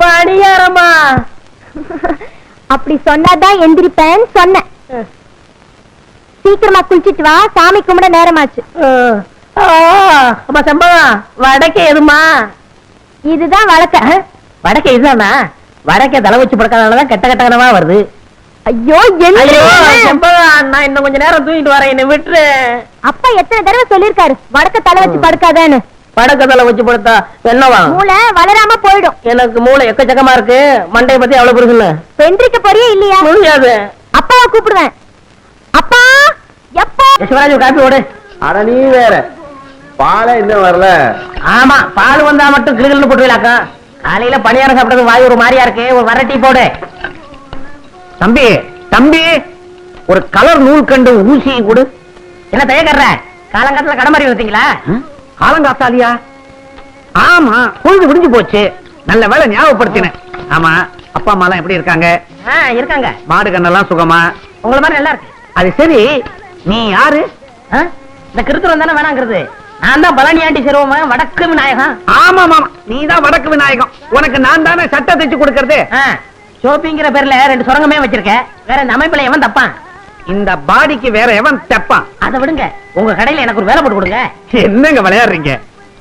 பணியாரமா? அப்படி சொன்னாதான் எந்திரிப்பேன்னு சொன்னேன். சீக்கிரமா குளிச்சிட்டு வா சாமி கும்பிட நேரமாச்சு. வடக்கே எதுமா? இதுதான் வழக்க. வடக்கே இதுதானா? வடக்கே தலை வச்சு படுக்காதனாலதான் கெட்ட கெட்டகனமா வருது. ஐயோ நான் இன்னும் கொஞ்ச நேரம் தூங்கிட்டு வரேன் என்னை விட்டுரு. அப்பா எத்தனை தடவை சொல்லிருக்காரு வடக்க தலை வச்சு படுக்காதேன்னு. வடக்க தலை வச்சு படுத்தா என்னவா? மூளை வளராம போயிடும். எனக்கு மூளை எக்கச்சக்கமா இருக்கு. மண்டைய பத்தி அவ்வளவு பெருசுன்னு வெந்திரிக்க போறியே இல்லையா? முடியாது அப்பாவை கூப்பிடுவேன். அப்பா எப்போ? யசுவராஜ் காப்பி ஓடு அட நீ வேற. பாலை இன்னும் வரல. ஆமா பால் வந்தா மட்டும் கிளுகிள்னு போட்டுவிலாக்கா காலையில பணியாரம் சாப்பிட்டது வாய் ஒரு மாதிரியா இருக்கு. ஒரு வர டீ போடு. தம்பி தம்பி ஒரு கலர் நூல் கண்டு ஊசி கொடு. என்ன தயக்கற காலங்காலத்துல கடமாரி வந்தீங்களா காலங்காத்தாலியா ஆமா பொழுது விடிஞ்சு போச்சு. நல்ல வேலை ஞாபகப்படுத்தினேன். ஆமா அப்பா அம்மா எல்லாம் எப்படி இருக்காங்க? இருக்காங்க. மாடு கண்ணெல்லாம் சுகமா? உங்கள மாதிரி நல்லா இருக்கு. அது சரி நீ யாரு? இந்த கிருத்துரம் தானே வேணாங்கிறது. நான் தான் பழனி ஆண்டி சிறுவமா வடக்கு விநாயகம் ஆமா ஆமா நீ தான் வடக்கு விநாயகம் உனக்கு நான் தானே சட்டை தைச்சு கொடுக்கறது? ஷோப்பிங்கிற பேர்ல ரெண்டு சுரங்கமே வச்சிருக்க. வேற இந்த அமைப்புல எவன் தப்பான்? இந்த பாடிக்கு வேற எவன் தப்பான்? அதை விடுங்க. உங்க கடையில எனக்கு ஒரு வேலை போட்டு கொடுங்க. என்னங்க விளையாடுறீங்க?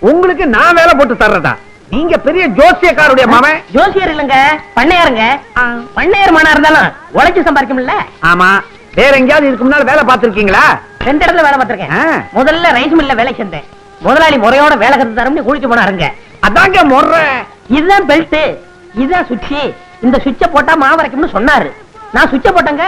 உங்களுக்கு நான் வேலை போட்டு தர்றதா? நீங்க பெரிய ஜோசியக்காருடைய மவன் ஜோசியர் இல்லங்க பண்ணையாருங்க. பண்ணையார் மனா இருந்தாலும் உழைச்சு சம்பாதிக்கும்ல ஆமா. வேற எங்கேயாவது இதுக்கு முன்னால வேலை பார்த்திருக்கீங்களா? ரெண்டு இடத்துல வேலை பார்த்திருக்கேன். முதல்ல ரைஸ் மில்ல வேலை செஞ்சேன் முதலாளி முறையோட வேலை கத்து தரம்னு குளிச்சு போனாருங்க அதாங்க முறை. இதுதான் பெல்ட் இதுதான் சுவிட்ச் இந்த சுவிட்ச போட்டா மாவு அரைக்கும்னு சொன்னாரு. நான் சுவிட்ச போட்டேங்க.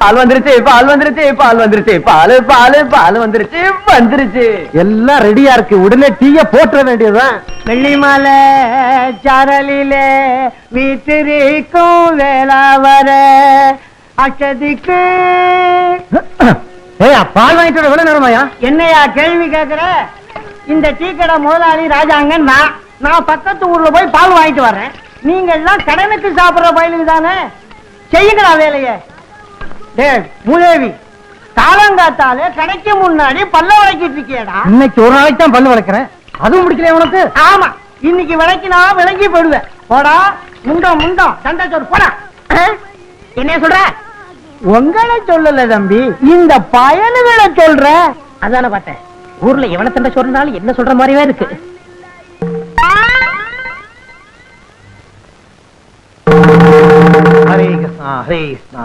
பால் வந்துருச்சு பால் வந்துருச்சு பால் வந்துருச்சு. பால் பால் பால் வந்துருச்சு வந்துருச்சு. எல்லாம் ரெடியா இருக்கு. உடனே டீய போட்டுற வேண்டியதுதான். வெள்ளிமலை சாரலிலே வீட்டிற்கும் வேளா வர அச்சதிக்கு ஏய் பால் வாங்கிட்டு வர நேரமாயா? என்னையா கேள்வி கேக்குற? இந்த டீ கடை முதலாளி ராஜாங்க நான். நான் பக்கத்து ஊர்ல போய் பால் வாங்கிட்டு வர்றேன். நீங்க எல்லாம் கடனுக்கு சாப்பிடுற பயலுக்கு தானே? செய்யுங்களா வேலைய. டேய் மூதேவி காலங்காத்தாலே கடைக்கு முன்னாடி பல்ல வளைக்கிட்டு இருக்கியடா. இன்னைக்கு ஒரு நாளைக்கு தான் பல்லு வளர்க்கிறேன் அதுவும் பிடிக்கல உனக்கு? ஆமா இன்னைக்கு விலைக்கு நான் விளங்கி போடுவேன். போடா முண்டம் முண்டம் தண்டை சோறு போடா. என்ன சொல்ற? உங்களை சொல்லல தம்பி இந்த பயனுகளை சொல்ற. அதான பார்த்தேன். ஊர்ல எவன தண்டை சொல்றாலும் என்ன சொல்ற மாதிரியே இருக்கு. ஹரே கிருஷ்ணா ஹரே கிருஷ்ணா.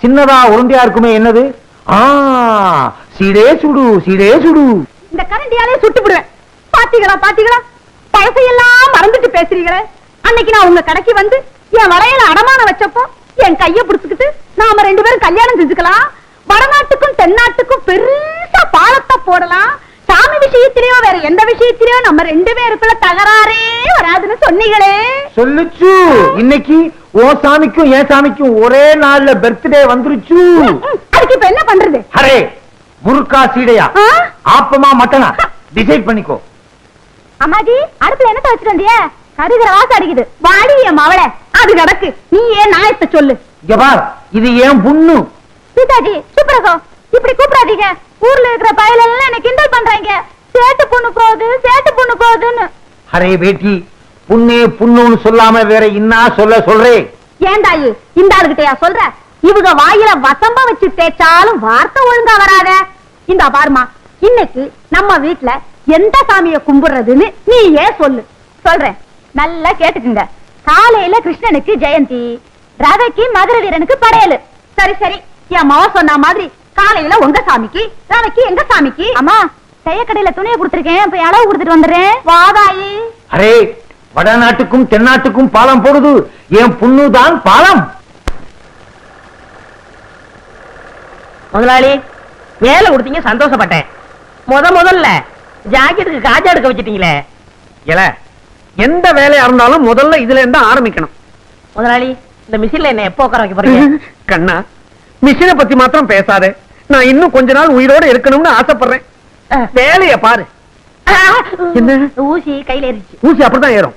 சின்னதா உருண்டையா இருக்குமே என்னது? ஆ சீடே சுடு சீடே சுடு. இந்த கரண்டியாலே சுட்டு விடுவேன். பாத்தீங்களா பாத்தீங்களா? பழசையெல்லாம் மறந்துட்டு பேசுறீங்களே. அன்னைக்கு நான் உங்க கடைக்கு வந்து என் வளையல அடமானம் வச்சப்போ என் கைய புடிச்சுக்கிட்டு நாம ரெண்டு பேரும் கல்யாணம் செஞ்சுக்கலாம். வடநாட்டுக்கும் தென்னாட்டுக்கும் பெருசா பாலத்தை போடலாம். சாமி விஷயத்திலயோ வேற எந்த விஷயத்திலயோ நம்ம ரெண்டு பேருக்குள்ள தகராறே வராதுன்னு சொன்னீங்களே. சொல்லுச்சு. இன்னைக்கு ஓ சாமிக்கும் என் சாமிக்கும் ஒரே நாள்ல பர்த்டே வந்துருச்சு. அதுக்கு இப்ப என்ன பண்றது? அரே முறுக்கா சீடையா? ஆப்பமா மட்டனா? டிசைட் பண்ணிக்கோ. அம்மாஜி அடுப்புல என்ன வச்சுட்டு வந்திய? கருகிற வாசம் அடிக்குது. வாடி என் மவள. அது கிடக்கு நீ ஏன் நாயத்தை சொல்லு. இங்க பார் இது ஏன் புண்ணு. சீதாஜி சூப்பரகோ சிரிக்காதீங்க ஊர்ல இருக்கிற பயல எல்லாம் என்ன கிண்டல் பண்றாங்க. சேட்டு பொண்ணு போகுது சேட்டு பொண்ணு போகுதுன்னு. அரே பேட்டி புண்ணே புண்ணுன்னு சொல்லாம வேற இன்னா சொல்ல சொல்றே? ஏண்டாயு இந்த ஆளுகிட்டயா சொல்ற? இவங்க வாயில வசம்ப வச்சு தேய்ச்சாலும் வார்த்தை ஒழுங்கா வராத. இந்த பாருமா இன்னைக்கு நம்ம வீட்ல எந்த சாமிய கும்பிடுறதுன்னு நீ ஏன் சொல்லு. சொல்றேன். நல்லா கேட்டுக்குங்க. காலையில கிருஷ்ணனுக்கு ஜெயந்தி ரவைக்கு மதுர வீரனுக்கு படையலு. சரி சரி. என் மாவ சொன்ன மாதிரி காலையில உங்க சாமிக்கு ரவைக்கு எங்க சாமிக்கு? அம்மா செய்யக்கடையில துணியை கொடுத்துருக்கேன் போய் அளவு கொடுத்துட்டு வந்துடுறேன். வாதாயி அரே வடநாட்டுக்கும் தென்னாட்டுக்கும் பாலம் போடுது. என் புண்ணுதான் பாலம். முதலாளி வேலை கொடுத்தீங்க சந்தோஷப்பட்டேன். முத முதல்ல ஜாக்கெட்டுக்கு காஜா எடுக்க வச்சிட்டீங்களே. இல்ல எந்த வேலையா இருந்தாலும் முதல்ல இதுல இருந்து ஆரம்பிக்கணும். முதலாளி இந்த மிஷின்ல என்ன எப்போ உட்கார வைக்க போறீங்க? கண்ணா மிஷினை பத்தி மாத்திரம் பேசாதே. நான் இன்னும் கொஞ்ச நாள் உயிரோட இருக்கணும்னு ஆசைப்படுறேன். வேலைய பாரு. என்ன? ஊசி கையில ஏறிச்சு ஊசி அப்படிதான் ஏறும்.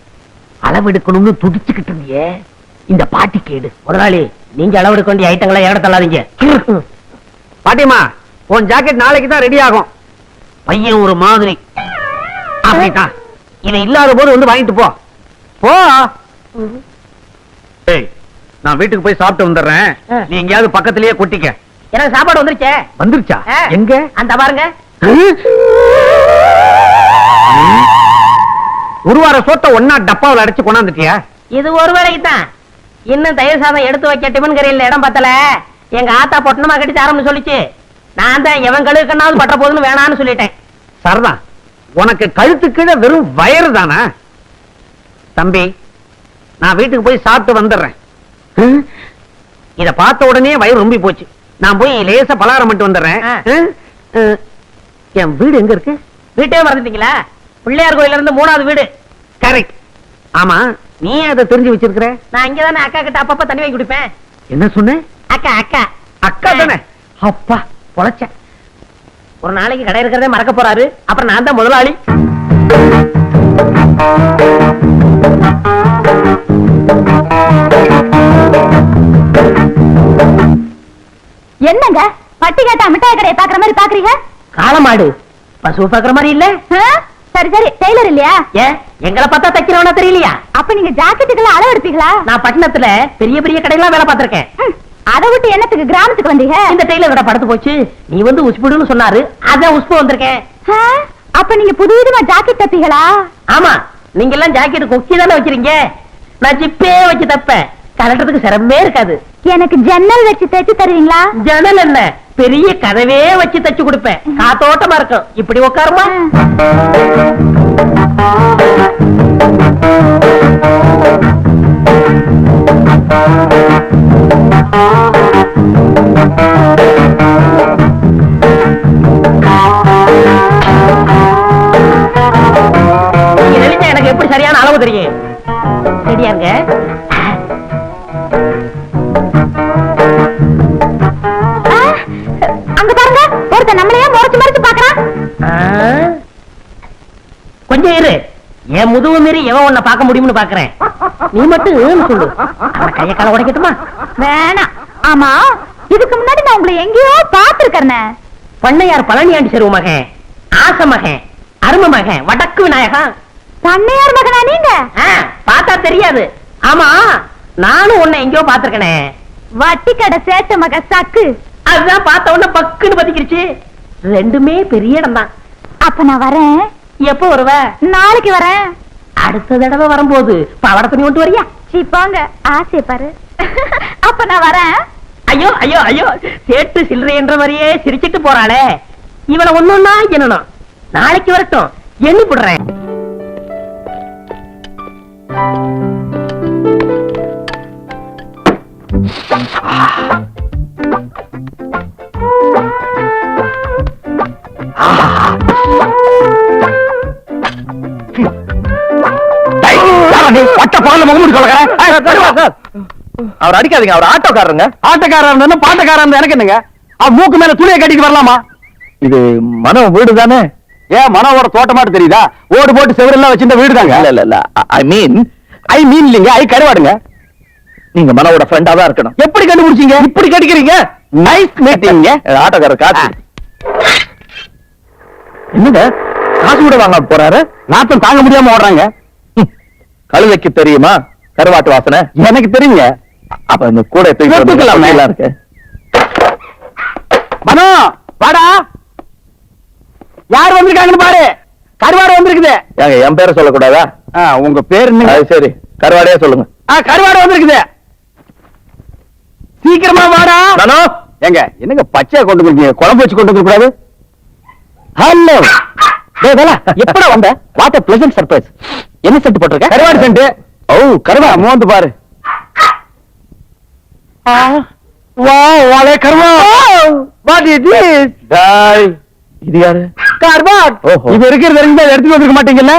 அளவு எடுக்கணும்னு துடிச்சுக்கிட்டு இருந்தியே. இந்த பாட்டி கேடு. முதலாளி நீங்க அளவெடுக்க வேண்டிய ஐட்டங்களை ஏட தள்ளாதீங்க பாட்டிமா உன் ஜாக்கெட் நாளைக்கு தான் ரெடி ஆகும். பையன் ஒரு மாதிரி. அப்படித்தான். இவன் இல்லாத போது வந்து வாங்கிட்டு போ. போ. நான் வீட்டுக்கு போய் சாப்பிட்டு வந்துடுறேன். நீ எங்கேயாவது பக்கத்திலேயே கொட்டிக்க. எனக்கு சாப்பாடு வந்துருச்சே. வந்துருச்சா. எங்க? அந்த பாருங்க. ஒரு வார சோத்த ஒன்னா டப்பாவில் அடைச்சு கொண்டாந்துட்டியா? இது ஒரு வேலைக்கு தான் இன்னும் தயிர் சாதம் எடுத்து வைக்க டிபன் கரையில் இடம் பத்தல. எங்க ஆத்தா பொட்டணமா கட்டி தரம்னு சொல்லிச்சு. நான் தான் எவன் கழுவுக்கண்ணாவது பட்ட போதுன்னு வேணான்னு சொல்லிட்டேன். சரிதான் உனக்கு கழுத்து கீழே வெறும் வயறு தானா? தம்பி நான் வீட்டுக்கு போய் சாப்பிட்டு வந்துடுறேன்? இத பார்த்த உடனே வயிறு ரொம்பி போச்சு. நான் போய் லேசா பலகாரம் பண்ணிட்டு வந்துடுறேன். என் வீடு எங்க இருக்கு? வீட்டே மறந்துட்டீங்களா? பிள்ளையார் கோயில்ல இருந்து மூணாவது வீடு. கரெக்ட் ஆமா நீ அதை தெரிஞ்சு வச்சிருக்கிற? நான் இங்க தானே அக்கா கிட்ட அப்பப்ப தண்ணி வாங்கி குடிப்பேன். என்ன சொன்ன? அக்கா அக்கா. அக்கா தானே? அப்பா பொழைச்சேன் ஒரு நாளைக்கு கடை இருக்கிறதே மறக்க போறாரு. அப்புறம் நான் தான் முதலாளி. என்னங்க? பட்டி கேட்டா மிட்டாய் கடையை பாக்குற மாதிரி பாக்குறீங்க காளமாடு பசு பாக்குற மாதிரி இல்ல? சரி சரி. டெய்லர் இல்லையா? ஏன் எங்களை பார்த்தா தைக்கிறவனா தெரியலையா? அப்ப நீங்க ஜாக்கெட்டுக்கெல்லாம் அளவு எடுப்பீங்களா? நான் பட்டணத்துல பெரிய பெரிய கடையெல்லாம் வேலை பார்த்திருக்கேன். அதை விட்டு என்னத்துக்கு கிராமத்துக்கு வந்தீங்க? இந்த டெய்லர் கடை படுத்து போச்சு. நீ வந்து உஸ்புடுன்னு சொன்னாரு. அதான் உஸ்பு வந்திருக்கேன்? அப்ப நீங்க புது விதமா ஜாக்கெட் தப்பீங்களா? ஆமா. நீங்க எல்லாம் ஜாக்கெட் கொக்கி தானே வச்சிருக்கீங்க நான் ஜிப்பே வச்சு தப்பேன். கலட்டுறதுக்கு சிரமமே இருக்காது. எனக்கு ஜன்னல் வச்சு தைச்சு தருவீங்களா? ஜன்னல் என்ன? பெரிய கதவே வச்சு தச்சு கொடுப்பேன். காத்தோட்டமா இருக்கும். இப்படி உட்காருமா? எனக்கு எப்படி சரியான அளவு தெரியும்? சரியா ஒருத்தன் நம்மளையே முறைச்சு முறைச்சு பாக்குறான்? கொஞ்சம் இரு. என் முதுகு மீறி எவன் உன்னை பார்க்க முடியும்னு பாக்குறேன் நீ மட்டும் சொல்லு. அவன் கைய கால உடைக்கட்டுமா? வேணாம். ஆமா இதுக்கு முன்னாடி நான் உங்களை எங்கேயோ பாத்துருக்கேன் பண்ணையார் பழனியாண்டி செருவு மகன் ஆச மகன் அரும மகன் வடக்கு விநாயகன் பண்ணையார் மகனா நீங்க? பார்த்தா தெரியாது. ஆமா நானும் உன்னை எங்கேயோ பாத்திருக்கனே வட்டி கடை சேட்டு மக சக்கு. அதுதான் பார்த்த உடனே பக்குன்னு பத்திக்கிருச்சு ரெண்டுமே பெரிய இடம் தான் அப்ப நான் வரேன். எப்போ வருவ? நாளைக்கு வரேன். அடுத்த தடவை வரும்போது பவட துணி கொண்டு வரியா? சீ போங்க. ஆசைய பாரு. அப்ப நான் வரேன். ஐயோ ஐயோ ஐயோ சேட்டு சில்லறை என்ற மாதிரியே சிரிச்சிட்டு போறாளே. இவளை ஒண்ணுன்னா என்னணும் நாளைக்கு வரட்டும். எண்ணி போடுறேன். பகல முகமூடி கொள்ளக்காரன். அவர் அடிக்காதீங்க அவர் ஆட்டோக்காரருங்க. ஆட்டக்காரன் இருந்தா பாட்டக்காரன் இருந்தா எனக்கு என்னங்க? அவன் மூக்கு மேல துணியை கட்டிட்டு வரலாமா? இது மன வீடு தானே ஏன் மனோவோட தோட்டமாட்டு தெரியுதா? ஓடு போட்டு செவரெல்லாம் வச்சிருந்த வீடு தாங்க இல்ல இல்ல. ஐ மீன் ஐ மீன் இல்லைங்க ஐ கருவாடுங்க. நீங்க மனோட ஃப்ரெண்டா தான் இருக்கணும். எப்படி கண்டுபிடிச்சீங்க? இப்படி கடிக்கிறீங்க? நைஸ் மீட்டிங்க ஆட்டோக்காரர் காசு என்னங்க? காசு கூட வாங்க போறாரு? நாத்தம் தாங்க முடியாம ஓடுறாங்க. கழுதைக்கு தெரியுமா? கருவாட்டு வாசனை. எனக்கு தெரியுங்க. அப்ப இந்த கூட இருக்கு. மனோ வாடா. யார் வந்திருக்காங்கன்னு பாரு. கருவாடு வந்திருக்குது. ஏங்க என் பேரை சொல்லக்கூடாதா? உங்க பேர் என்ன சரி. கருவாடையே சொல்லுங்க. கருவாடு வந்திருக்குது. சீக்கிரமா வாடா. மனோ. ஏங்க என்னங்க பச்சையா கொண்டு வந்தீங்க குழம்பு வச்சு கொண்டு கூடாது ஹலோ. எப்படா வந்த? வாட் a pleasant சர்ப்ரைஸ் என்ன சென்ட் போட்டிருக்க? கருவாடு சென்ட் ஓ கருவா மோந்து பாரு. வா வாலே கருவா வாட் இஸ் திஸ் டாய் இது யாரு? கருவாட். இது இருக்கிறது தான் எடுத்துட்டு வந்திருக்க மாட்டீங்கல்ல?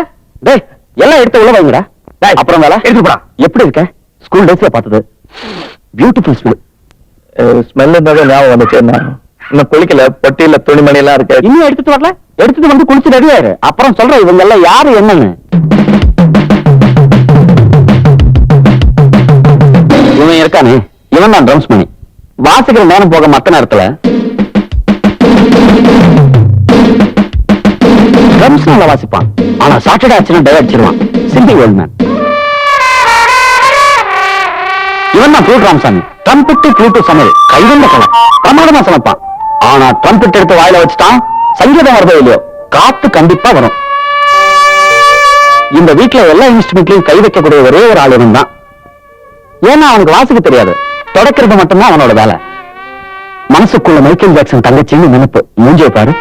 டேய் எல்லாம் எடுத்து உள்ள வைங்கடா. டேய் அப்புறம் வேலை? எடுத்து போடா. எப்படி இருக்க? ஸ்கூல் டேஸ்ல பார்த்தது. பியூட்டிஃபுல் ஸ்மெல் ஸ்மெல் இருந்தாலும் ஞாபகம் வந்துச்சு. என்ன? இன்னும் குளிக்கல. பொட்டியில துணிமணி எல்லாம் இருக்கு. இன்னும் எடுத்துட்டு வரல? எடுத்துட்டு வந்து குளிச்சு ரெடியாரு அப்புறம் சொல்றேன் இவங்க எல்லாம் யாரு என்னன்னு. இருக்கானே? இவன் தான் ட்ரம்ஸ் மணி வாசிக்கிற நேரம் போக மத்த நேரத்துல ட்ரம்ஸ் நல்லா வாசிப்பான். ஆனா சாட்டர்டே ஆச்சுன்னா டை அடிச்சிருவான். சிம்பி ஓல்ட் மேன் இவன் தான் ஃப்ளூட் ராமசாமி. ட்ரம்பெட்டு ப்ளூட்டு சமையல். கைவந்த கலை. பிரமாதமா சமைப்பான். ஆனா ட்ரம்பெட் எடுத்து வாயில வச்சுட்டான் சங்கீதம் வரதோ இல்லையோ காத்து கண்டிப்பா வரும். இந்த வீட்டுல எல்லா இன்ஸ்ட்ருமெண்ட்லயும் கை வைக்கக்கூடிய ஒரே ஒரு ஆள் இவன் தான் ஏன்னா அவனுக்கு வாசிக்க தெரியாது. தொடக்கிறது மட்டும்தான் அவனோட வேலை. மனசுக்குள்ள மைக்கேல் ஜாக்சன் தங்கச்சின்னு நினைப்பு. மூஞ்சிய பாரு.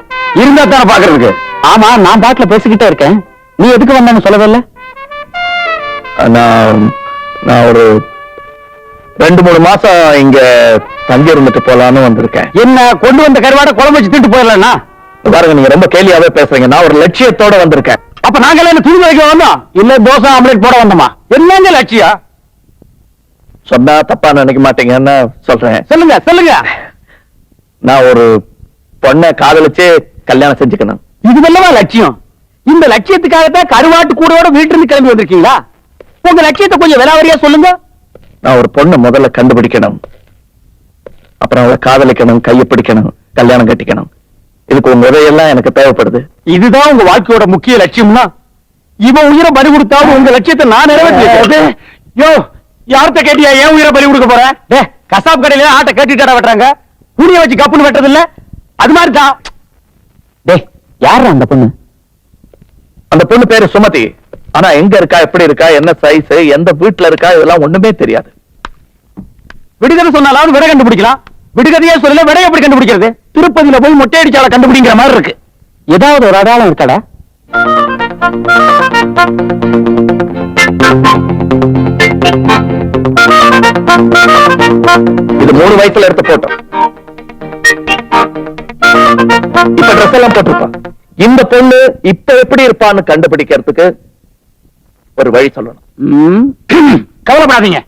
இருந்தா தானே பாக்குறதுக்கு ஆமா நான் பாட்டுல பேசிக்கிட்டே இருக்கேன். நீ எதுக்கு வந்தேன்னு சொல்லவே இல்ல நான் நான் ஒரு ரெண்டு மூணு மாசம் இங்க தங்கி இருந்துட்டு போலான்னு வந்திருக்கேன். என்ன கொண்டு வந்த கருவாட குழம்பு வச்சு திட்டு போயிடலன்னா பாருங்க நீங்க ரொம்ப கேலியாவே பேசுறீங்க. நான் ஒரு லட்சியத்தோட வந்திருக்கேன். அப்ப நாங்க என்ன துணி வைக்க வந்தோம்? இல்ல தோசை ஆம்லெட் போட வந்தோமா? என்னங்க லட்சியா சொன்னா தப்பா நினைக்க மாட்டீங்கன்னு சொல்றேன். சொல்லுங்க சொல்லுங்க. நான் ஒரு பொண்ணை காதலிச்சு கல்யாணம் செஞ்சுக்கணும். இதுவல்லவா லட்சியம்? இந்த லட்சியத்துக்காகத்தான் கருவாட்டு கூடோட வீட்டுல இருந்து கிளம்பி வந்திருக்கீங்களா? உங்க லட்சியத்தை கொஞ்சம் விலாவரியா சொல்லுங்க. நான் ஒரு பொண்ணை முதல்ல கண்டுபிடிக்கணும். அப்புறம் அவளை காதலிக்கணும் கையை பிடிக்கணும் கல்யாணம் கட்டிக்கணும். இதுக்கு உங்க உதவியெல்லாம் எனக்கு தேவைப்படுது. இதுதான் உங்க வாழ்க்கையோட முக்கிய லட்சியம்னா? இவன் உயிரை பறி கொடுத்தாலும் உங்க லட்சியத்தை நான் நிறைவேற்றிருக்கேன். யோ யார்கிட்ட கேட்டியா? ஏன் உயிரை பறி கொடுக்க போற? டே கசாப் கடையில ஆட்டை கட்டிட்டு வெட்டுறாங்க? துணியை வச்சு கப்புன்னு வெட்டுறது இல்ல அது மாதிரி தான். டே யாரு அந்த பொண்ணு? அந்த பொண்ணு பேரு சுமதி. ஆனா எங்க இருக்கா எப்படி இருக்கா என்ன சைஸ் எந்த வீட்டுல இருக்கா இதெல்லாம் ஒண்ணுமே தெரியாது. விடுகதை சொன்னாலும் விடை கண்டுபிடிக்கலாம். விடுகதையே சொல்லல விடை எப்படி கண்டுபிடிக்கிறது? திருப்பதியில போய் மொட்டை அடிச்சால கண்டுபிடிங்கிற மாதிரி இருக்கு. ஏதாவது ஒரு அடையாளம் இருக்காடா? இது மூணு வயசுல எடுத்த போட்டோ இப்ப ட்ரெஸ் எல்லாம் போட்டிருப்பா. இந்த பொண்ணு இப்ப எப்படி இருப்பான்னு கண்டுபிடிக்கிறதுக்கு ஒரு வழி சொல்லணும். கவலைப்படாதீங்க.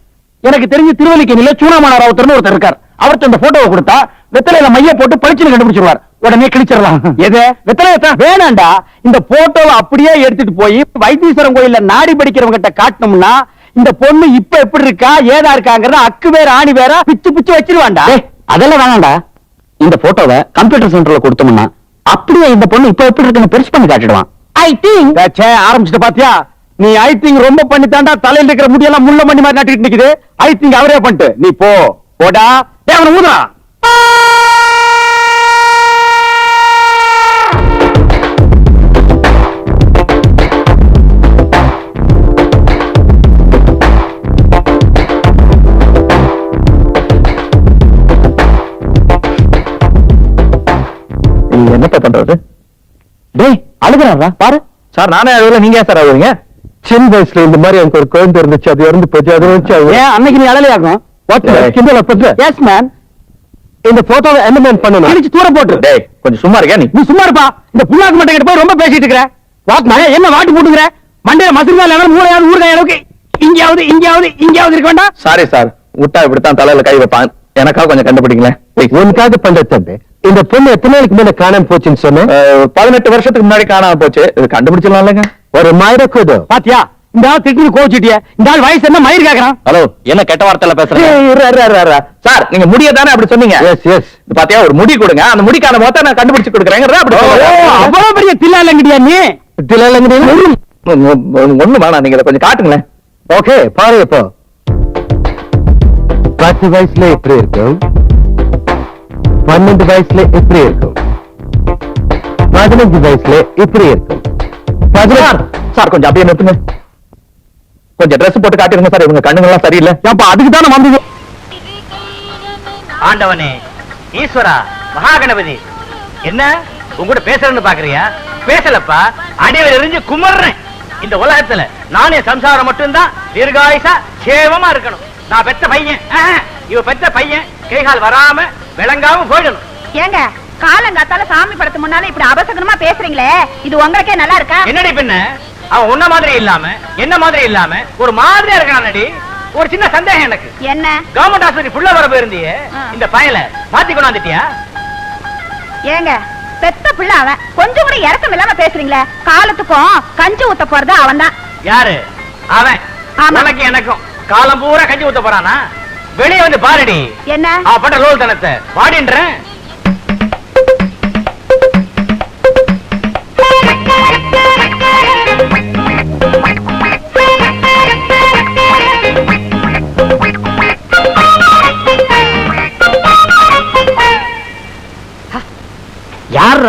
எனக்கு தெரிஞ்சு திருவல்லிக்கேணியில சூனாமான ராவுத்தர்னு ஒருத்தர் இருக்கார். அவர்கிட்ட இந்த போட்டோவை கொடுத்தா வெத்தலையில மைய போட்டு பளிச்சுன்னு கண்டுபிடிச்சிருவார். உடனே கிழிச்சிடலாம். எது? வெத்தலையை வேணாண்டா. இந்த போட்டோவை அப்படியே எடுத்துட்டு போய் வைத்தீஸ்வரன் கோயில்ல நாடி படிக்கிறவங்க கிட்ட காட்டணும்னா இந்த பொண்ணு இப்ப எப்படி இருக்கா ஏதா இருக்காங்கறத அக்கு வேற ஆணி வேற பிச்சு பிச்சு வச்சிருவான்டா அதெல்லாம் வேணாம்டா. இந்த போட்டோவை கம்ப்யூட்டர் சென்டர்ல கொடுத்தோம்னா அப்படியே இந்த பொண்ணு இப்ப எப்படி இருக்குன்னு பெருசு பண்ணி காட்டிடுவான். ஐ திங்க் ஆரம்பிச்சுட்டு பாத்தியா? நீ ஐ திங்க் ரொம்ப பண்ணி தாண்டா தலையில இருக்கிற முடியெல்லாம் முள்ள மணி மாதிரி நட்டுக்கிட்டு நிக்குது. ஐ திங்க் அவரே பண்ணிட்டு. நீ போ போடா. அவனை அழுகுறாரா பாரு. சார் நானே அழுவல நீங்க ஏன் சார் அழுவீங்க சின்ன வயசுல இந்த மாதிரி எனக்கு ஒரு குழந்தை இருந்துச்சு அது இறந்து போச்சு அது வச்சு ஏன் அன்னைக்கு நீ அழலையாகும் எஸ் மேன் இந்த போட்டோவை என்ன பண்ணணும்? அடிச்சு தூர போட்டு டேய் கொஞ்சம் சும்மா இருக்கியா நீ? நீ சும்மா இருப்பா. இந்த புண்ணாக்கு மட்டை கிட்ட போய் ரொம்ப பேசிட்டு இருக்கிற. வாட் மழை என்ன வாட்டி போட்டுக்கிற? மண்டையில மசில் மேல மூளையாவது ஊறுகாய் அளவுக்கு இங்கயாவது இங்கயாவது இங்கயாவது இருக்க வேண்டாம். சாரி சார் விட்டா இப்படித்தான் தலையில கை வைப்பான். எனக்கா கொஞ்சம் கண்டுபிடிங்களேன். உனக்காக பண்ற தம்பி இந்த பொண்ணு எத்தனை நாளைக்கு முன்ன காணாம போச்சுன்னு சொன்ன பதினெட்டு வருஷத்துக்கு முன்னாடி காணாம போச்சு. இது கண்டுபிடிச்சிடலாம் இல்லைங்க ஒரு மாயிர கூது பாத்தியா இந்த ஆள் திடீர்னு கோச்சிட்டிய இந்த ஆள் வயசு என்ன மயிர் கேக்குறான்? ஹலோ என்ன கெட்ட வார்த்தையில பேசுறேன் சார் நீங்க முடிய தானே அப்படி சொன்னீங்க? எஸ் எஸ் பாத்தியா ஒரு முடி கொடுங்க. அந்த முடிக்கான மொத்தம் நான் கண்டுபிடிச்சு கொடுக்குறேங்கிறத அப்படி சொல்றேன். அவ்வளவு பெரிய தில்லா இல்லங்கடியா நீ? ஒண்ணு வேணாம் நீங்க கொஞ்சம் காட்டுங்களேன். ஓகே பாரு இப்போ. பத்து வயசுல எப்படி இருக்கும். பன்னெண்டு வயசுல எப்படி இருக்கும் பதினஞ்சு வயசுல இப்படி இருக்கும் சார் சார் கொஞ்சம் அப்படியே நிறுத்துங்க கொஞ்சம் Dress போட்டு காட்டிருங்க சார் இவங்க கண்ணுங்கெல்லாம் சரியில்லை ஏப்பா அதுக்கு தானே வந்தது ஆண்டவனே ஈஸ்வரா மகாகணபதி என்ன உங்கூட பேசுறேன்னு பாக்குறியா பேசலப்பா அடியில் எரிஞ்சு குமர்றேன் இந்த உலகத்துல நானே சம்சாரம் மட்டும்தான் தீர்காயுசா சேவமா இருக்கணும் நான் பெத்த பையன். இவ பெத்த பையன். கைகால் வராம விளங்காம போயிடணும். ஏங்க காலங்காத்தால சாமி படத்து முன்னால இப்படி அபசகனமா பேசுறீங்களே? இது உங்களுக்கே நல்லா இருக்கா? என்னடி பின்ன? அவன் உன்ன மாதிரி இல்லாம என்ன மாதிரி இல்லாம ஒரு மாதிரியா இருக்கானடி ஒரு சின்ன சந்தேகம் எனக்கு. என்ன? கவர்மெண்ட் ஆஸ்பத்திரி புள்ள வர போயிருந்தியே. இந்த பயல மாத்தி கொண்டாந்துட்டியா? ஏங்க பெத்த பிள்ளை அவன். கொஞ்சம் கூட இறக்கம் இல்லாம பேசுறீங்களே. காலத்துக்கும் கஞ்சி ஊத்த போறது அவன்தான். யாரு? அவன். ஆமா. எனக்கும். காலம் பூரா கஞ்சி ஊத்த போறானா? வெளியே வந்து பாருடி. என்ன? அவ பண்ற லோல் தனத்தை. வாடின்றேன்.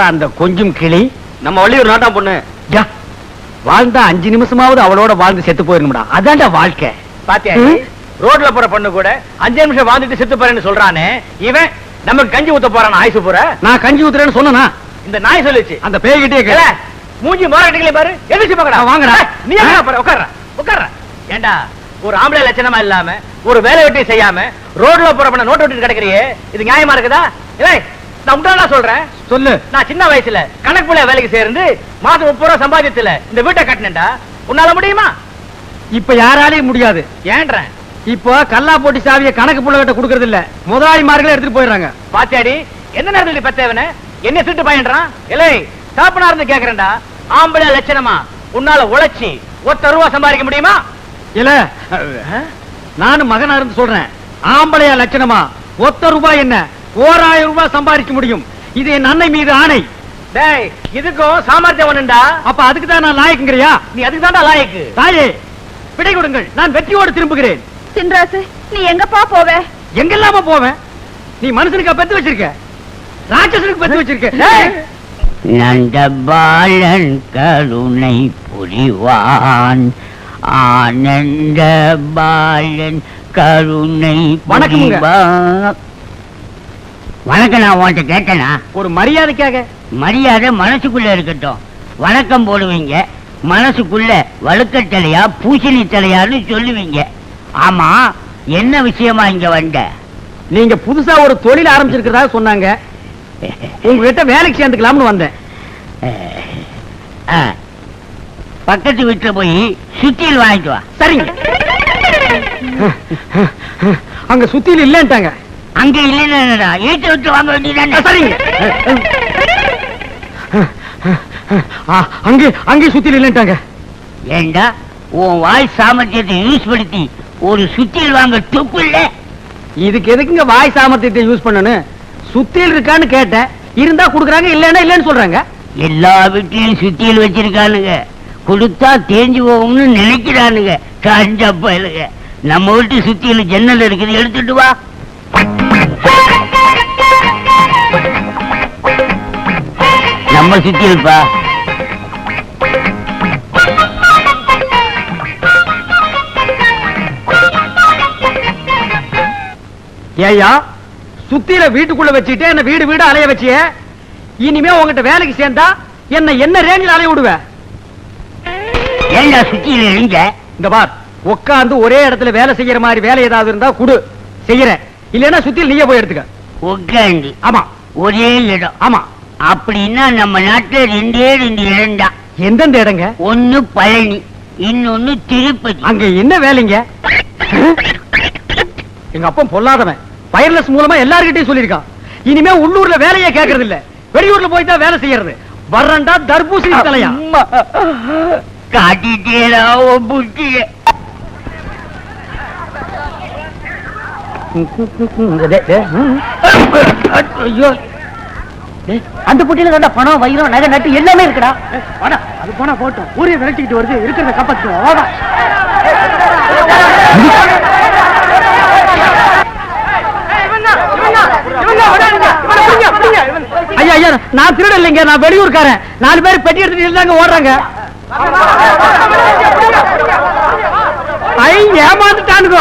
அந்த கொஞ்சம் கிளி? நம்ம வள்ளியூர் நாட்டாம் பொண்ணு. யா, வாழ்ந்தா அஞ்சு நிமிஷமாவது அவளோட வாழ்ந்து செத்து போயிருங்கடா அதான்டா வாழ்க்கை. பாத்தியா. ரோட்ல போற பொண்ணு கூட அஞ்சு நிமிஷம் வாழ்ந்துட்டு செத்து போறேன்னு சொல்றானே இவன் நமக்கு கஞ்சி ஊத்த போறான் ஆயுசு பூரா? நான் கஞ்சி ஊத்துறேன்னு சொன்னா இந்த நாய் சொல்லுச்சு. அந்த பேய்கிட்டே கேள. மூஞ்சி மாறாட்டிகளே பாரு எதிர்த்து பாக்கடா வாங்கடா. நீ உட்கார்ற உட்கார்ற. ஏண்டா ஒரு ஆம்பளை லட்சணமா இல்லாம ஒரு வேலை வெட்டி செய்யாம ரோட்ல போற பண்ண நோட்டு விட்டு கிடக்குறியே இது நியாயமா இருக்குதா? இல்லை நான் உண்டானா சொல்றேன். சொல்லு. நான் சின்ன வயசுல கணக்கு பிள்ளை வேலைக்கு சேர்ந்து மாசம் முப்பது ரூபா சம்பாதிச்சல இந்த வீட்டை கட்டினேன்டா. உன்னால முடியுமா? இப்ப யாராலையும் முடியாது. ஏன்றேன் இப்போ கல்லா போட்டி சாவிய கணக்கு புள்ளகிட்ட கொடுக்கறது இல்ல முதலாளிமார்களே எடுத்துட்டு போயிடுறாங்க. பாத்தியாடி எந்த நேரத்துல பெத்தவன என்ன திருட்டு பயன்றான்? இல்லை சாப்பனா இருந்து கேக்குறேன்டா. ஆம்பளை லட்சணமா? உன்னால உழைச்சி ஒத்த ரூபா சம்பாதிக்க முடியுமா? இல்ல நானும் மகனா இருந்து சொல்றேன். ஆம்பளையா லட்சணமா? ஒத்த ரூபாய் என்ன? ஓராயிரம் ரூபாய் சம்பாதிக்க முடியும். இது என் அன்னை மீது ஆணை. டேய் இதுக்கும் சாமர்த்தியம் ஒண்ணுண்டா? அப்ப அதுக்கு தான் நான் லாயக்குங்கிறியா? நீ அதுக்கு தான்டா லாயக்கு. தாயே விடை கொடுங்கள் நான் வெற்றியோடு திரும்புகிறேன். சின்ராசு நீ எங்கப்பா போவே? எங்கெல்லாம போவேன் நீ மனுஷனுக்கா பெத்து வச்சிருக்க. ராட்சசனுக்கு பெத்து வச்சிருக்க! நந்தபாலன் கருணை புரிவான். ஆனந்த பாலன் கருணை வணக்கமுங்க. புரிவான். வணக்கம் நான் உன்கிட்ட கேட்டேனா? ஒரு மரியாதைக்காக. மரியாதை மனசுக்குள்ள இருக்கட்டும். வணக்கம் போடுவீங்க. மனசுக்குள்ள வழுக்கத்தலையா பூசணி தலையான்னு சொல்லுவீங்க. ஆமா என்ன விஷயமா இங்க வந்த? நீங்க புதுசா ஒரு தொழில் ஆரம்பிச்சிருக்கிறதா சொன்னாங்க. உங்ககிட்ட வேலைக்கு சேர்ந்துக்கலாம்னு வந்தேன். பக்கத்து வீட்டுல போய் சுத்தியல் வாங்கிட்டு வா. சரிங்க. அங்க சுத்தியில் இல்லன்ட்டாங்க. அங்க இல்லைன்னா ஏற்ற விட்டு வாங்க வேண்டியதானே சரிங்க. அங்கே அங்கே சுத்தியில் இல்லன்ட்டாங்க. ஏண்டா உன் வாய் சாமர்த்தியத்தை யூஸ் படுத்தி ஒரு சுத்தியல் வாங்க துப்பு இல்ல இதுக்கு எதுக்குங்க வாய் சாமர்த்தியத்தை யூஸ் பண்ணனு சுத்தியில் இருக்கான்னு கேட்டேன். இருந்தா குடுக்குறாங்க இல்லன்னா இல்லன்னு சொல்றாங்க. எல்லா வீட்லயும் சுத்தியல் வச்சிருக்கானுங்க. கொடுத்தா தேஞ்சு போகும்னு நினைக்கிறானுங்க. காஞ்ச பயலுங்க நம்ம வீட்டு சுத்தியல் ஜன்னல் இருக்குது எடுத்துட்டு வா. நம்ம சுத்தியல்பா ஏய்யா சுத்தியில வீட்டுக்குள்ள வச்சுட்டு என்ன வீடு வீடு அலைய வச்சிய? இனிமே உங்ககிட்ட வேலைக்கு சேர்ந்தா என்ன என்ன ரேஞ்சில் அலைய விடுவ? ஏண்டா சுத்தியல் இந்த பார் உட்கார்ந்து ஒரே இடத்துல வேலை செய்யற மாதிரி வேலை ஏதாவது இருந்தா குடு. செய்யறேன். இல்லைன்னா சுத்தியில் நீயே போய் எடுத்துக்க. உட்காந்து ஆமா. ஒரே இடம். ஆமா. அப்படின்னா நம்ம நாட்டுல ரெண்டே ரெண்டு இடம்தான் எந்தெந்த இடங்க? ஒண்ணு பழனி இன்னொன்னு திருப்பதி. அங்க என்ன வேலைங்க? எங்க அப்பா பொல்லாதவன். வயர்லெஸ் மூலமா எல்லார்கிட்டயும் சொல்லியிருக்கான். இனிமே உள்ளூர்ல வேலையே கேக்குறது இல்ல வெளியூர்ல போய் தான் வேலை செய்யறது. வர்றண்டா தர்பூசணி தலையா காட்டிட்டேடா புத்திய. ஐயோ. அந்த புட்டியில கண்ட பணம் வைரம் நகை நட்டு எல்லாமே இருக்குடா. வாடா. அது போனா போட்டும். ஊரே விரட்டிக்கிட்டு வருது. இருக்கிறத காப்பாத்து வாடா. ஐயா ஐயா நான் திருட இல்லைங்க. நான் வெளியூர்காரன். நாலு பேர் பெட்டி எடுத்துட்டு இருந்தாங்க ஓடுறாங்க. ஐ ஏமாந்துட்டானுங்க.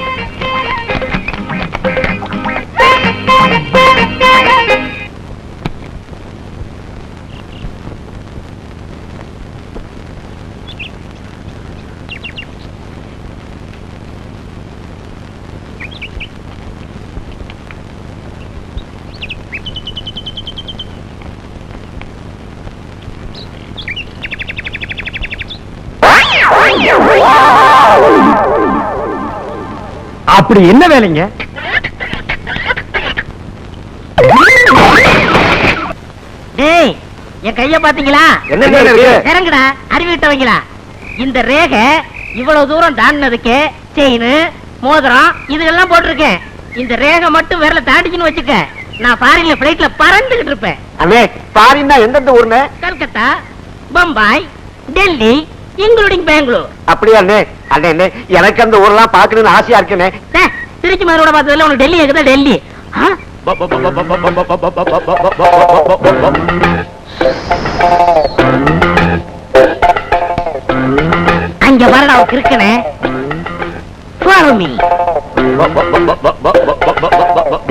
அப்படி என்ன வேலைங்க? டேய் என் கைய பாத்தீங்களா? இறங்குடா அறிவிட்டவங்களா இந்த ரேகை இவ்வளவு தூரம் தாண்டினதுக்கு செயின் மோதிரம் இதுகெல்லாம் போட்டிருக்கேன். இந்த ரேகை மட்டும் விரல தாண்டிச்சுன்னு வச்சுக்க. நான் ஃபாரின்ல பிளைட்ல பறந்துகிட்டு இருப்பேன். அண்ணே பாரின்னா எந்தெந்த ஊர்னே கல்கத்தா பம்பாய் டெல்லி இன்க்ளூடிங் பெங்களூர். அப்படியா அண்ணே? அண்ணே எனக்கு அந்த ஊர்லாம் பாக்கணும்னு ஆசையா இருக்கேனே திருச்சி மதுரோட பார்த்ததுல உனக்கு டெல்லி இருக்குதா டெல்லி அங்க வரடா இருக்கனே follow me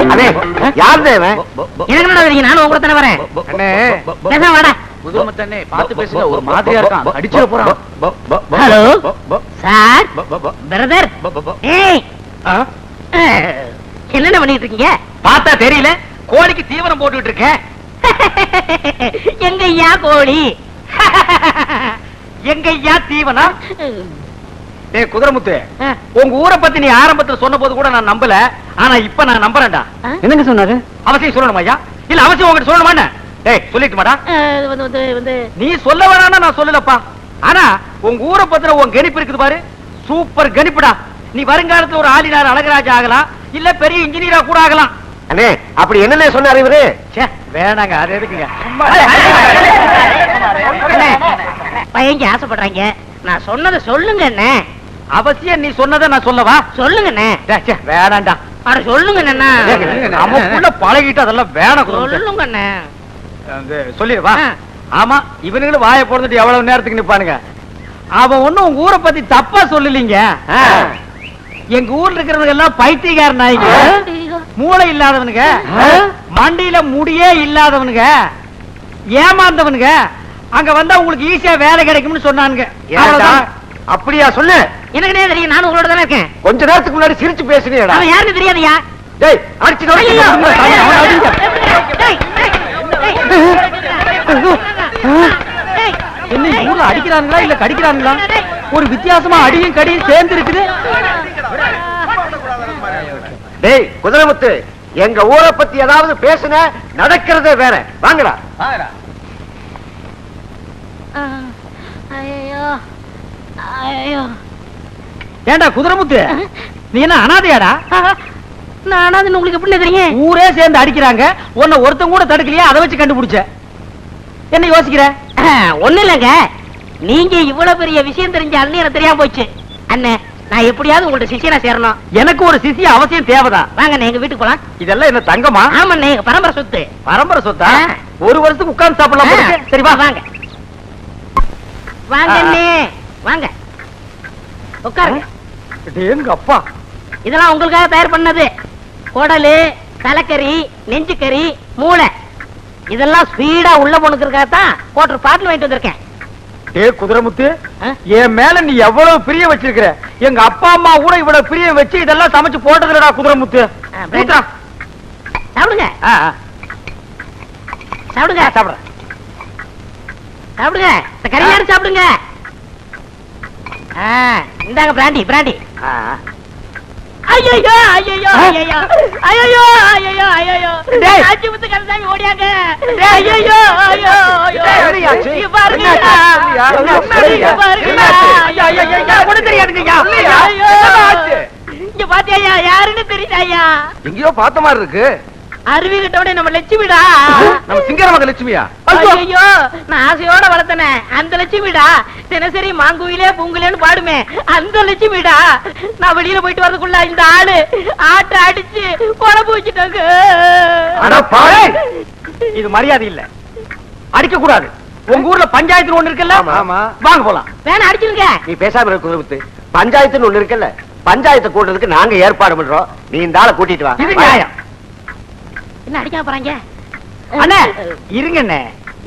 அண்ணே யார் தேவன் எனக்கு என்ன தெரியும் நானும் உங்க தானே வரேன் அண்ணே பேசாம வாடா பார்த்து பேசுங்க ஒரு மாதிரியா இருக்கான் அடிச்சிட போறான் ஹலோ சார் பிரதர் ஏய் அஹ், என்னென்ன பண்ணிட்டு இருக்கீங்க பார்த்தா தெரியல. கோழிக்கு தீவனம் போட்டுட்டு இருக்கேன் எங்க ஐயா கோழி? எங்க ஐயா தீவனம் டேய் குதிரமுத்து உங்க ஊரை பத்தி நீ ஆரம்பத்துல சொன்ன போது கூட நான் நம்பல. ஆனா இப்ப நான் நம்புறேன்டா. என்னங்க சொன்னாரு? அவசியம் சொல்லணும் ஐயா? இல்ல அவசியம் உங்ககிட்ட சொல்லணுமா என்ன? டேய் சொல்லிட்டு மாடா அஹ், இது வந்து வந்து வந்து. நீ சொல்ல வேணாம்னா நான் சொல்லலப்பா. ஆனா உங்க ஊரை பத்தின உன் கணிப்பு இருக்குது பாரு. சூப்பர் கணிப்புடா. நீ வருங்காலத்துல ஒரு ஆளினார் அழகராஜா ஆகலாம் இல்ல பெரிய இன்ஜினியரா கூட ஆகலாம் அண்ணே அப்படி என்னண்ணே சொன்னாரு இவரு ச்சே வேணாங்க அது எதுக்குங்க அண்ணே, பையங்க ஆசைப்படுறாங்க நான் சொன்னதை சொல்லுங்க அண்ணே அவசியம் நீ சொன்னதை நான் சொல்லவா சொல்லுங்க அண்ணே வேணாம்டா அட சொல்லுங்க அண்ணா நமக்குள்ள பழகிட்டு அதெல்லாம் வேணாம். சொல்லுங்க அண்ணே வந்து சொல்லிடுவா. ஆமா இவனுங்களும் வாயை பொறந்துட்டு எவ்வளவு நேரத்துக்கு நிப்பானுங்க அவன் ஒண்ணும் உங்க ஊரை பத்தி தப்பா சொல்லலீங்க. எங்க ஊர்ல இருக்கிறவங்க எல்லாம் பைத்தியக்கார நாய்ங்க மூளை இல்லாதவனுங்க மண்டியில முடியே இல்லாதவனுங்க ஏமாந்தவனுங்க அங்க வந்தா உங்களுக்கு ஈஸியா வேலை கிடைக்கும்னு சொன்னானுங்க. அப்படியா சொல்லு எனக்கு தெரியும் நானும் உங்களோட தானே இருக்கேன் கொஞ்ச நேரத்துக்கு முன்னாடி சிரிச்சு பேசுனீடா அவன் யாருன்னு தெரியாதுயா டேய் அடிச்சு. என்ன ஊர்ல அடிக்கிறானுங்களா இல்ல கடிக்கிறானுங்களா ஒரு வித்தியாசமா அடியும் கடியும் சேர்ந்து இருக்குது டேய் குதிரமுத்து எங்க ஊரை பத்தி ஏதாவது பேசுன நடக்கிறதே வேற. வாங்கடா. ஐயோ ஐயோ. ஏண்டா குதிரமுத்து? நீ என்ன அனாதையாடா? நான் அது உங்களுக்கு எப்படி தெரியும் ஊரே சேர்ந்து அடிக்கிறாங்க. உன்னை ஒருத்தன் கூட தடுக்கலையா? அதை வச்சு கண்டுபிடிச்ச. என்ன யோசிக்கிற? ஒண்ணு இல்லைங்க. நீங்க இவ்வளவு பெரிய விஷயம் தெரிஞ்சாலும் எனக்கு தெரியாம போச்சு. அண்ணே நான் எப்படியாவது உங்கள்ட்ட சிஷியனா சேரணும். எனக்கு ஒரு சிசி அவசியம் தேவைதான். வாங்க எங்க வீட்டுக்கு போலாம். இதெல்லாம் என்ன தங்கமா? ஆமாண்ணே எங்க பரம்பரை சொத்து. பரம்பரை சொத்தா. ஒரு வருஷத்துக்கு உட்கார்ந்து சாப்பிடலாம் போல இருக்கு. சரி வா வாங்க. வாங்க வாங்க. உட்காருங்க. எங்க அப்பா? இதெல்லாம் உங்களுக்காக தயார் பண்ணது. குடலு தலைக்கறி நெஞ்சுக்கறி மூளை. இதெல்லாம் ஸ்பீடா உள்ள போனுக்கிறதுக்காக தான் கோட்டர் பாட்டில் வாங்கிட்டு வந்திருக்கேன். டே குதிரைமுத்து? என் மேல நீ எவ்வளவு பிரியம் வச்சிருக்கிற? எங்க அப்பா அம்மா கூட இவ்வளவு பிரியம் வச்சு இதெல்லாம் சமைச்சு போட்டதுலடா குதிரைமுத்து. சாப்பிடுங்க. சாப்பிடுங்க. ஆ, சாப்பிடுறேன். சாப்பிடுங்க. இந்த கறியாரு சாப்பிடுங்க. இந்தாங்க பிராண்டி பிராண்டி. ஐயோ ஐயோ? ஐயோ ஐயோ ஐயோ ஐயோ. ஆச்சி முத்து கந்தசாமி ஓடியாங்க. ஐயோ ஐயோ ஐயோ பாருங்க. பாருங்க என்னாச்சு? ஐயா, ஐயா, ஐயா, ஐயா. ஐயோ, ஐயோ. இங்க பாத்தியா யாருன்னு தெரியுதாயா எங்கேயோ பார்த்த மாதிரி இருக்கு. அருவி கிட்டோட நம்ம லட்சுமிடா. நம்ம சிங்கர மக லட்சுமியா ஐயோ நான் ஆசையோட வளர்த்தனே. அந்த லட்சுமிடா தினசரி மாங்குயிலே பூங்குலேன்னு பாடுமே. அந்த லட்சுமிடா நான் வெளியில போயிட்டு வரதுக்குள்ள இந்த ஆளு ஆட்டை அடிச்சு குழம்பு வச்சுட்டாங்க இது மரியாதை இல்ல. அடிக்க கூடாது. உங்க ஊர்ல பஞ்சாயத்து ஒண்ணு இருக்குல்ல. வாங்க போலாம். வேணா அடிச்சிருங்க. நீ பேசாம இருக்க குதிரமுத்து பஞ்சாயத்துன்னு ஒண்ணு இருக்குல்ல? பஞ்சாயத்தை கூட்டுறதுக்கு நாங்க ஏற்பாடு பண்றோம். நீ இந்த ஆளை கூட்டிட்டு வா. இது நியாயம். என்ன அடிக்காம போறாங்க? அண்ணே இருங்க அண்ணே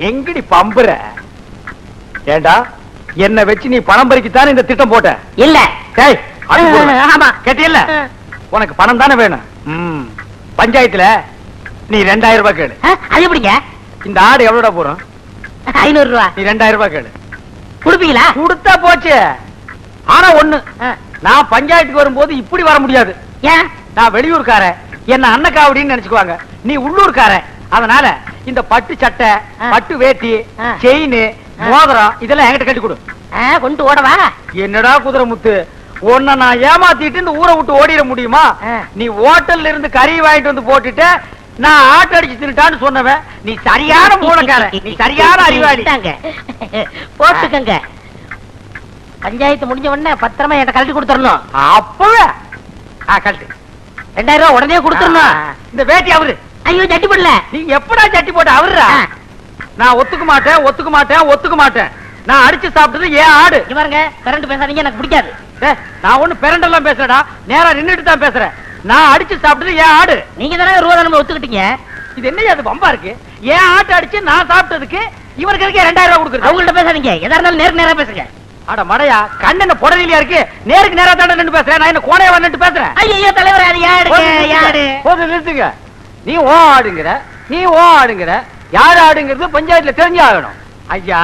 எங்கடி பம்புற? ஏண்டா என்ன வச்சு நீ பணம் பறிக்கத்தானே இந்த திட்டம் போட்ட? இல்ல. டேய். ஆமா. கேட்டியல்ல? உனக்கு பணம் தானே வேணும். ம். பஞ்சாயத்துல நீ ரெண்டாயிரம் ரூபாய் கேளு. ஆ, அது எப்படிங்க? இந்த ஆடு எவ்வளோடா போறோம்? ஐநூறு ரூபா. நீ ரெண்டாயிரம் ரூபாய் கேளு. கொடுப்பீங்களா? கொடுத்தா போச்சு. ஆனா ஒண்ணு. நான் பஞ்சாயத்துக்கு வரும்போது இப்படி வர முடியாது. ஏன்? நான் வெளியூர்காரன். என்ன அன்னக்காவடின்னு நினைச்சுக்குவாங்க. நீ உள்ளூர்காரன். அதனால இந்த பட்டு சட்டை. பட்டு வேட்டி. செயின். மோதிரம் இதெல்லாம் என்கிட்ட கட்டி கொடு. கொண்டு ஓடவா என்னடா குதிரை முத்து? உன்னை நான் ஏமாத்திட்டு இந்த ஊரை விட்டு ஓடிட முடியுமா. நீ ஹோட்டல்ல இருந்து கறி வாங்கிட்டு வந்து போட்டுட்டு நான் ஆட்டோ அடிச்சு தின்னுட்டான்னு சொன்னவன். நீ சரியான மூலக்காரன் நீ சரியான அறிவாளி. போட்டுக்கங்க. பஞ்சாயத்து முடிஞ்ச உடனே பத்திரமா என்கிட்ட கழட்டி கொடுத்துடணும். அப்பவே. ஆ, கழட்டு. ரெண்டாயிரம் ரூபாய் உடனே கொடுத்துடணும். இந்த வேட்டி அவரு. ஐயோ சட்டி போடல. நீ எப்படா சட்டி போட்ட? அவருடா ஆ. நான் ஒத்துக்க மாட்டேன் ஒத்துக்க மாட்டேன் ஒத்துக்க மாட்டேன். நான் அடிச்சு சாப்பிட்டது ஏன் ஆடு. பாருங்க கரண்ட் பேசாதீங்க எனக்கு பிடிக்காது. நான் ஒண்ணு பெரண்டெல்லாம் பேசுறேடா நேரா நின்னுட்டு தான் பேசுறேன். நான் அடிச்சு சாப்பிட்டது ஏன் ஆடு. நீங்க தானே ரூபா தானே ஒத்துக்கிட்டீங்க? இது என்னையா அது பம்பா இருக்கு? ஏன் ஆட்டு அடிச்சு நான் சாப்பிட்டதுக்கு இவருக்கு இருக்கே ரெண்டாயிரம் ரூபாய் கொடுக்குறது? அவங்கள்ட்ட பேசாதீங்க. எதா இருந்தாலும் நேருக்கு நேரா பேசுங்க. அட மடையா கண்ணென்ன புடலியா இருக்கு? நேருக்கு நேரா தாண்ட நின்று பேசுறேன். நான் என்ன கோணையா நின்று பேசுறேன்? ஐயோ தலைவர் அது யாருங்க யாரு? போதும் நிறுத்துங்க. நீ ஓ ஆடுங்கிற நீ ஓ ஆடுங்கிற யார் ஆடுங்கிறது பஞ்சாயத்துல தெரிஞ்சு ஆகணும். ஐயா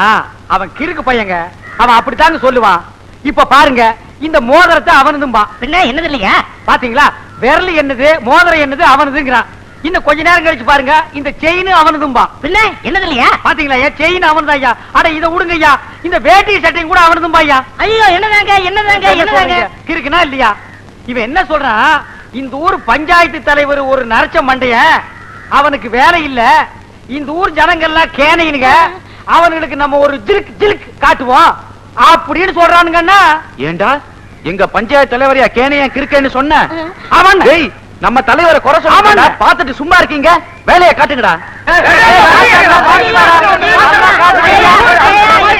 அவன் கிறுக்கு பையங்க. அவன் அப்படித்தாங்க சொல்லுவான். இப்ப பாருங்க இந்த மோதிரத்தை அவனதும்பா. பின்ன என்னது இல்லையா? பாத்தீங்களா? விரல் என்னது மோதிரம் என்னது அவனதுங்கிறான். இன்னும் கொஞ்ச நேரம் கழிச்சு பாருங்க இந்த செயின் அவனதும்பா. பின்ன என்னது இல்லையா? பாத்தீங்களா ஏன் செயின் அவனது ஐயா. அட இத விடுங்க ஐயா. இந்த வேட்டி சட்டையும் கூட அவனதும்பா ஐயா. ஐயோ என்னதாங்க என்னதாங்க என்னதாங்க? இருக்குனா இல்லையா? இவன் என்ன சொல்றான்? இந்த ஊர் பஞ்சாயத்து தலைவர் ஒரு நரச்ச மண்டைய அவனுக்கு வேலை இல்ல இந்த ஊர் ஜனங்கள்லாம் கேனைனுங்க அவனுங்களுக்கு நம்ம ஒரு ஜிலுக் ஜிலுக் காட்டுவோம் அப்படின்னு சொல்றானுங்கன்னா ஏண்டா எங்க பஞ்சாயத்து தலைவரையா கேனையா கிறுக்கேன்னு சொன்ன அவன் நம்ம தலைவரை குறை சொல்ல பாத்துட்டு சும்மா இருக்கீங்க வேலையை காட்டுங்கடா